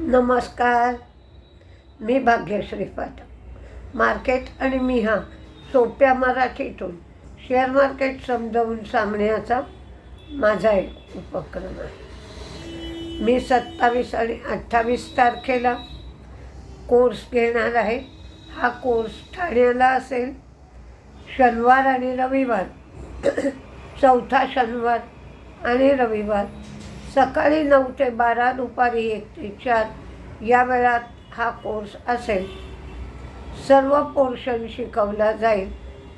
नमस्कार. मी भाग्यश्री पाठक. मार्केट आणि मी हा सोप्या मराठीतून शेअर मार्केट समजावून सांगण्याचा माझा एक उपक्रम आहे. मी सत्तावीस आणि अठ्ठावीस तारखेला कोर्स घेणार आहे. हा कोर्स ठाण्याला असेल. शनिवार आणि रविवार. चौथा शनिवार आणि रविवार सकाळी नऊ ते बारा दुपारी एक ते चार या वेळात हा कोर्स असेल. सर्व पोर्शन शिकवला जाईल.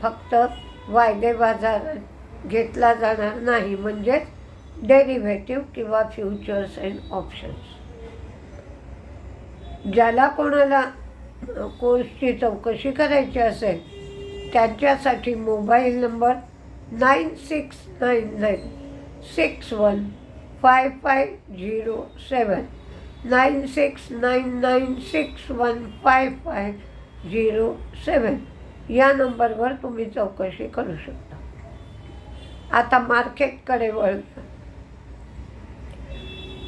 फक्त वायदे बाजारात घेतला जाणार नाही. म्हणजेच डेरिव्हेटिव्ह किंवा फ्युचर्स अँड ऑप्शन्स. ज्याला कोणाला कोर्सची चौकशी करायची असेल त्यांच्यासाठी mobile number nine six nine nine six one five five zero seven nine six nine nine six one five five zero seven या नंबरवर तुम्ही चौकशी करू शकता. आता मार्केटकडे वळ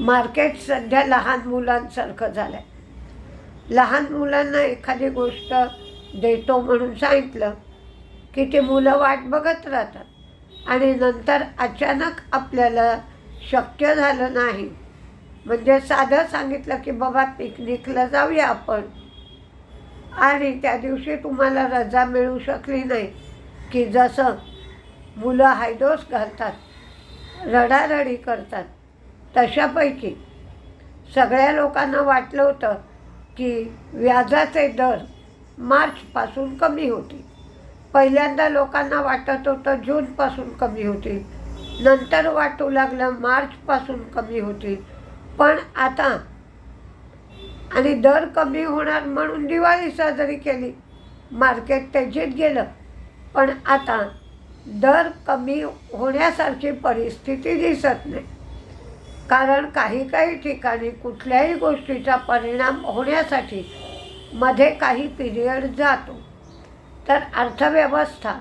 मार्केट सध्या लहान मुलांसारखं झालं आहे लहान मुलांना एखादी गोष्ट देतो म्हणून सांगितलं की ते मुलं वाट बघत राहतात. आणि नंतर अचानक आपल्याला शक्य झालं नाही. म्हणजे साधं सांगितलं की बाबा पिकनिकला जाऊया आपण. आणि त्या दिवशी तुम्हाला रजा मिळू शकली नाही. की जसं मुलं हायदोस घालतात रडारडी करतात तशापैकी सगळ्या लोकांना वाटलं होतं की व्याजाचे दर मार्चपासून कमी होतील. पहिल्यांदा लोकांना वाटत होतं जूनपासून कमी होतील. नंतर वाटू लागलं मार्चपासून कमी होतील. पण आता आणि दर कमी होणार म्हणून दिवाळी साजरी केली. मार्केट तेजीत गेलं. पण आता दर कमी होण्यासारखी परिस्थिती दिसत नाही. कारण काही काही ठिकाणी कुठल्याही गोष्टीचा परिणाम होण्यासाठी मध्ये काही पिरियड जातो. तर अर्थव्यवस्था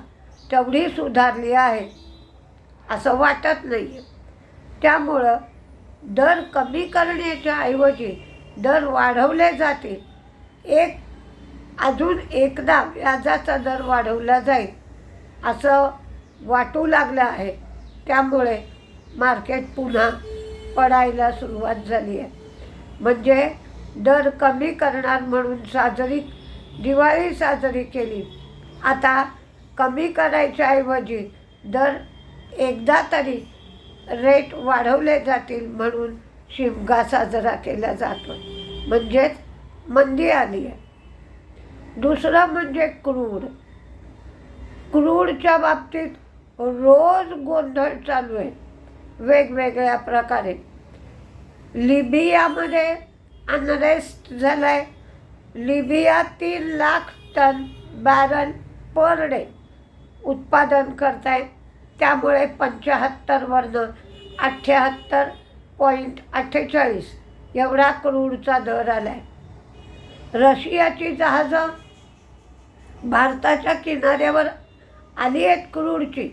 तेवढी सुधारली आहे. असं वाटत नाही आहे त्यामुळं दर कमी करण्याच्या ऐवजी दर वाढवले जातील एक अजून एकदा व्याजाचा दर वाढवला जाईल असं वाटू लागलं आहे. त्यामुळे मार्केट पुन्हा पडायला सुरुवात झाली आहे. म्हणजे दर कमी करणार म्हणून साजरी दिवाळी साजरी केली. आता कमी करायच्या ऐवजी दर एकदा तरी रेट वाढवले जातील म्हणून शिमगा साजरा केला जातो म्हणजेच मंदी आली आहे. दुसरं म्हणजे क्रूड क्रूडच्या बाबतीत रोज गोंधळ चालू आहे. वेगवेगळ्या प्रकारे. लिबियामध्ये अनरेस्ट झाला आहे लिबिया तीन lakh ton barrel per day उत्पादन करत त्यामुळे पंच्याहत्तर वर्ग अठ्ठ्याहत्तर पॉईंट अठ्ठेचाळीस एवढा क्रूडचा दर आला आहे रशियाची जहाजं भारताच्या किनाऱ्यावर आली आहेत क्रूडची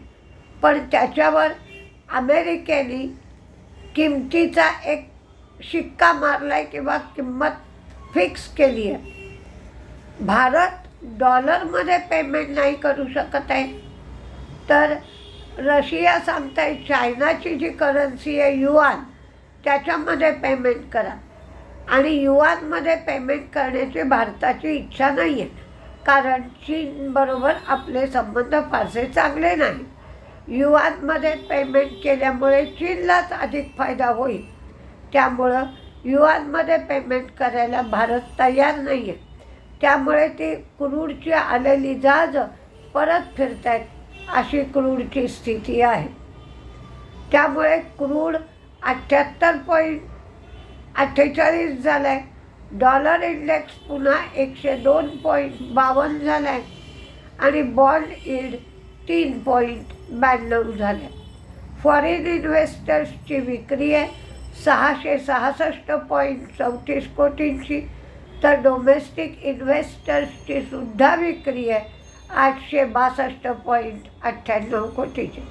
पण त्याच्यावर अमेरिकेने किमतीचा एक शिक्का मारला आहे किंवा किंमत फिक्स केली आहे. भारत डॉलरमध्ये पेमेंट नाही करू शकत आहे. तर रशिया सांगताय चायनाची जी करन्सी आहे युआन त्याच्यामध्ये पेमेंट करा. आणि युआनमध्ये पेमेंट करण्याची भारताची इच्छा नाही आहे कारण चीनबरोबर आपले संबंध फारसे चांगले नाही युआनमध्ये पेमेंट केल्यामुळे चीनलाच अधिक फायदा होईल. त्यामुळं युआनमध्ये पेमेंट करायला भारत तयार नाही आहे त्यामुळे ती क्रूडची आलेली जहाजं परत फिरत आहेत अशी क्रूडची स्थिती आहे. त्यामुळे क्रूड अठ्ठ्याहत्तर पॉईंट अठ्ठेचाळीस झाला आहे डॉलर इंडेक्स पुन्हा एकशे दोन पॉईंट बावन्न झाला आहे आणि बॉन्ड इल्ड तीन पॉईंट ब्याण्णव झाल्या. फॉरेन इन्व्हेस्टर्सची विक्री आहे. सहाशे सहासष्ट पॉईंट चौतीस कोटींची. तर डोमेस्टिक इन्व्हेस्टर्सची सुद्धा विक्री आहे. आठशे बासष्ट पॉईंट अठ्ठ्याण्णव कोटीचे.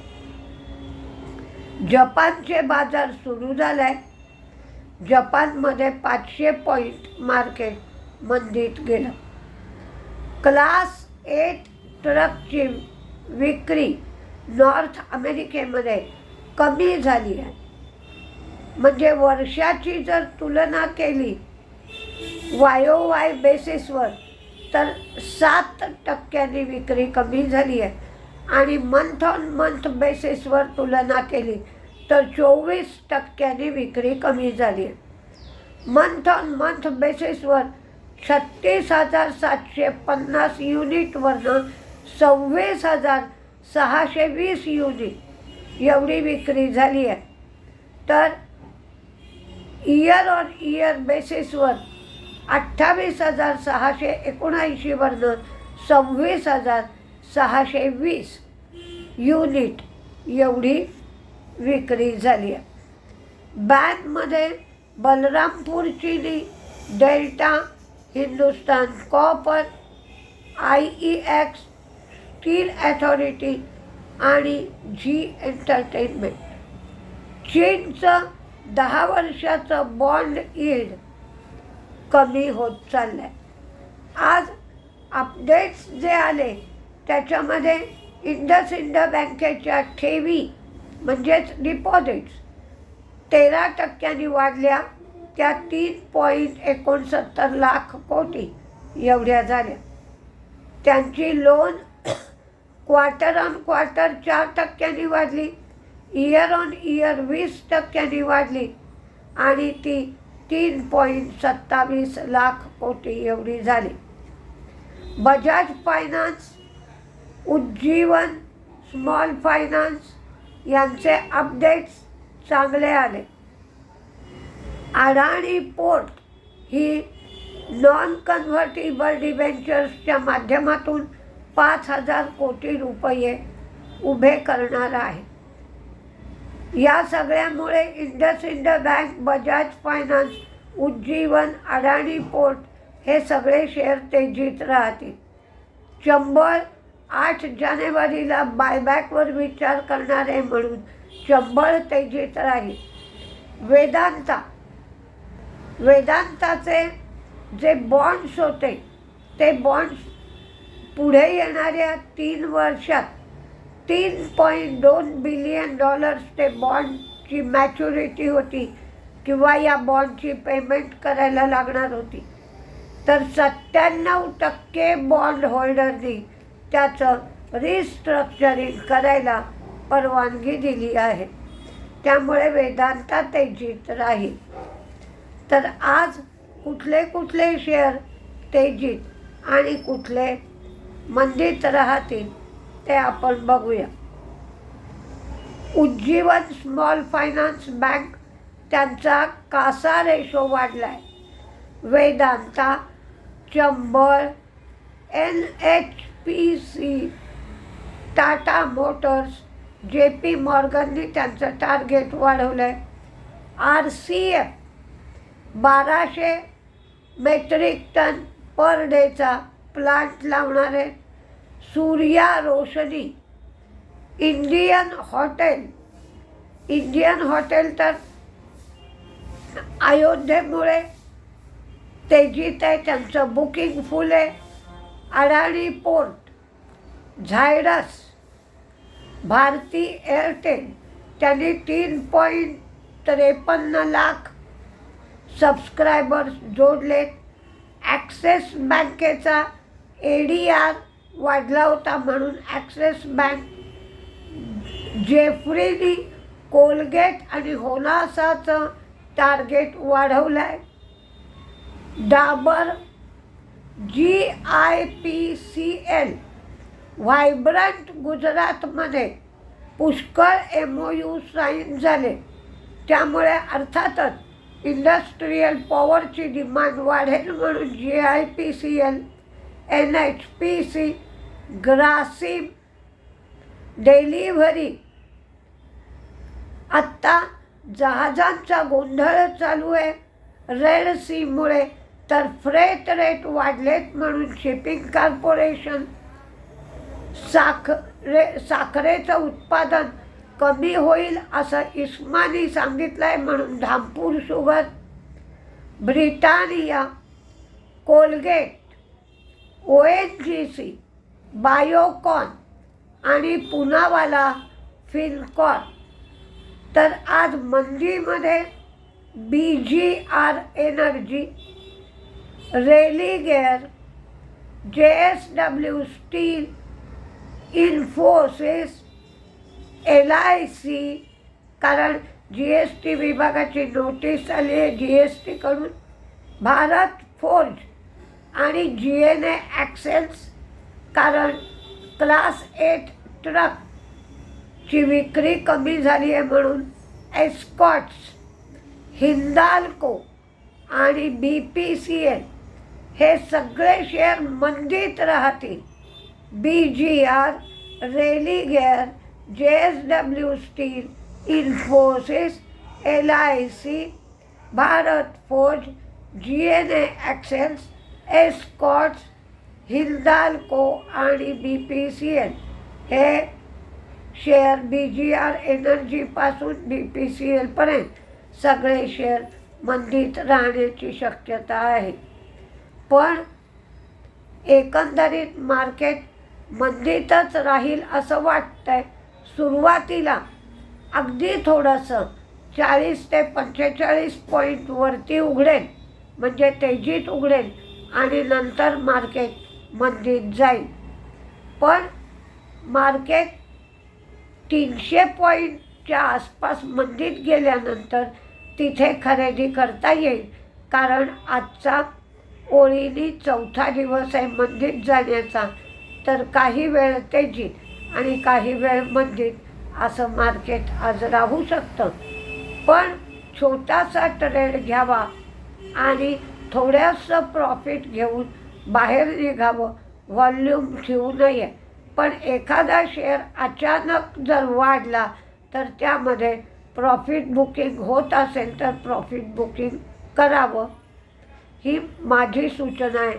जपानचे बाजार सुरू झाले आहे जपानमध्ये पाचशे पॉईंट मार्केट मंदीत गेलं. क्लास एट ट्रकची विक्री नॉर्थ अमेरिकेमध्ये कमी झाली आहे. म्हणजे वर्षाची जर तुलना केली वायोवाय बेसिसवर तर सात टक्क्यांनी विक्री कमी झाली आहे. आणि मंथ ऑन मंथ बेसिसवर तुलना केली तर चोवीस टक्क्यांनी विक्री कमी झाली आहे. मंथ ऑन मंथ बेसिसवर छत्तीस हजार सातशे पन्नास युनिटवरनं सव्वीस हजार सहाशे वीस युनिट एवढी विक्री झाली आहे. तर इयर ऑन इयर बेसिसवर अठ्ठावीस हजार सहाशे एकोणऐंशीवरनं सव्वीस हजार सहाशे वीस युनिट एवढी विक्री झाली आहे. बँकमध्ये Balrampur Chini Delta Hindustan copper I E X steel authority आणि झी एंटरटेनमेंट. चीनचं दहा वर्षाचं बॉन्ड ईल्ड कमी होत चाललं आहे आज अपडेट्स जे आले त्याच्यामध्ये इंडस इंड बँकेच्या ठेवी म्हणजेच डिपॉझिट्स तेरा टक्क्यांनी वाढल्या. त्या तीन पॉईंट एकोणसत्तर लाख कोटी एवढ्या झाल्या. त्यांची लोन क्वार्टर ऑन क्वार्टर चार टक्क्यांनी वाढली. इयर ऑन इयर वीस टक्क्यांनी वाढली. आणि ती तीन पॉईंट सत्तावीस लाख कोटी एवढी झाली. Bajaj finance Ujjivan small finance यांचे अपडेट्स चांगले आले. अडाणी पोर्ट ही नॉन कन्व्हर्टेबल डिबेंचर्सच्या माध्यमातून पाच हजार कोटी रुपये उभे करणार आहे. या सगळ्यामुळे IndusInd bank Bajaj finance Ujjivan Adani port हे सगळे शेअर तेजीत राहतील. चंबळ आठ जानेवारीला बायबॅकवर विचार करणारे म्हणून चंबळ तेजीत राहील. वेदांता. वेदांताचे जे बॉन्ड्स होते ते बॉन्ड्स पुढे येणाऱ्या तीन वर्षात तीन पॉईंट दोन बिलियन डॉलर्स ते बॉन्डची मॅच्युरिटी होती किंवा या बॉन्डची पेमेंट करायला लागणार होती. तर सत्त्याण्णव टक्के बॉन्ड होल्डरनी त्याचं रिस्ट्रक्चरिंग करायला परवानगी दिली आहे. त्यामुळे वेदांता तेजीत राहील. तर आज कुठले कुठले शेअर तेजीत आणि कुठले मंदीत राहतील? ते आपण बघूया. उज्जीवन स्मॉल फायनान्स बँक त्यांचा कासा रेशो वाढला आहे Vedanta Chambal N H P C Tata motors J P मॉर्गननी त्यांचं टार्गेट वाढवलं आहे आर सी एफ बाराशे मेट्रिक टन पर डेचा प्लांट लावणार आहे Surya Roshni Indian hotel Indian hotel तर अयोध्येमुळे तेजीत आहे त्यांचं बुकिंग फुल आहे. अडाणी पोर्ट झायडस भारती एअरटेल त्यांनी तीन पॉईंट त्रेपन्न लाख सबस्क्रायबर्स जोडलेत. ॲक्सेस बँकेचा ए डी आर वाढला होता म्हणून ॲक्सिस बँक जेफ्रीनी कोलगेट आणि होनासाचं टार्गेट वाढवलं आहे Dabur G I P C L vibrant गुजरातमध्ये पुष्कळ एम ओ यू साईन झाले. त्यामुळे अर्थातच इंडस्ट्रीयल पॉवरची डिमांड वाढेल म्हणून G I P C L N H P C Grasim delivery. आत्ता जहाजांचा गोंधळ चालू आहे. रेड सीमुळे तर फ्रेट रेट वाढलेत म्हणून शिपिंग कॉर्पोरेशन साखरे साखरेचं उत्पादन कमी होईल असं इस्मानी सांगितलं आहे म्हणून Dhampur sugar Britannia Colgate O N G C Biocon आणि पुनावाला फिनकॉन तर आज मंदीमध्ये B G R energy Religare J S W steel Infosys L I C कारण जी एस टी विभागाची नोटीस आली आहे जी एस टीकडून भारत फोर्ज आणि जी एन ए ॲक्सेल्स कारण क्लास एट ट्रकची विक्री कमी झाली आहे म्हणून एस्कॉट्स हिंदाल्को आणि बी पी सी एल हे सगळे शेअर मंदीत राहतील. बी G R Religare J S W steel Infosys L I C Bharat forge G N A axles Escorts Hindalco आणि बी पी सी एल हे शेअर बी जी आर एनर्जीपासून B P C एलपर्यंत सगळे share मंदीत राहण्याची शक्यता आहे. पण एकंदरीत मार्केट मंदीतच राहील असं वाटतंय. सुरुवातीला अगदी थोडंसं चाळीस ते पंचेचाळीस पॉईंटवरती उघडेल म्हणजे तेजीत उघडेल आणि नंतर मार्केट मंदीत जाईल. पण मार्केट तीनशे पॉईंटच्या आसपास मंदीत गेल्यानंतर तिथे खरेदी करता येईल. कारण आजचा ओळीनी चौथा दिवस आहे मंदीत जाण्याचा. तर काही वेळ तेजीत आणि काही वेळ मंदीत असं मार्केट आज राहू शकतं. पण छोटासा ट्रेड घ्यावा आणि थोडंसं प्रॉफिट घेऊन बाहेर निघावं व्हॉल्यूम ठेवू नये. पण एखादा शेअर अचानक जर वाढला तर त्यामध्ये प्रॉफिट बुकिंग होत असेल तर प्रॉफिट बुकिंग करावं. ही माझी सूचना आहे.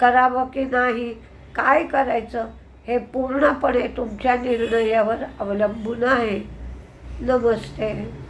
करावं की नाही काय करायचं हे पूर्णपणे तुमच्या निर्णयावर अवलंबून आहे. नमस्ते.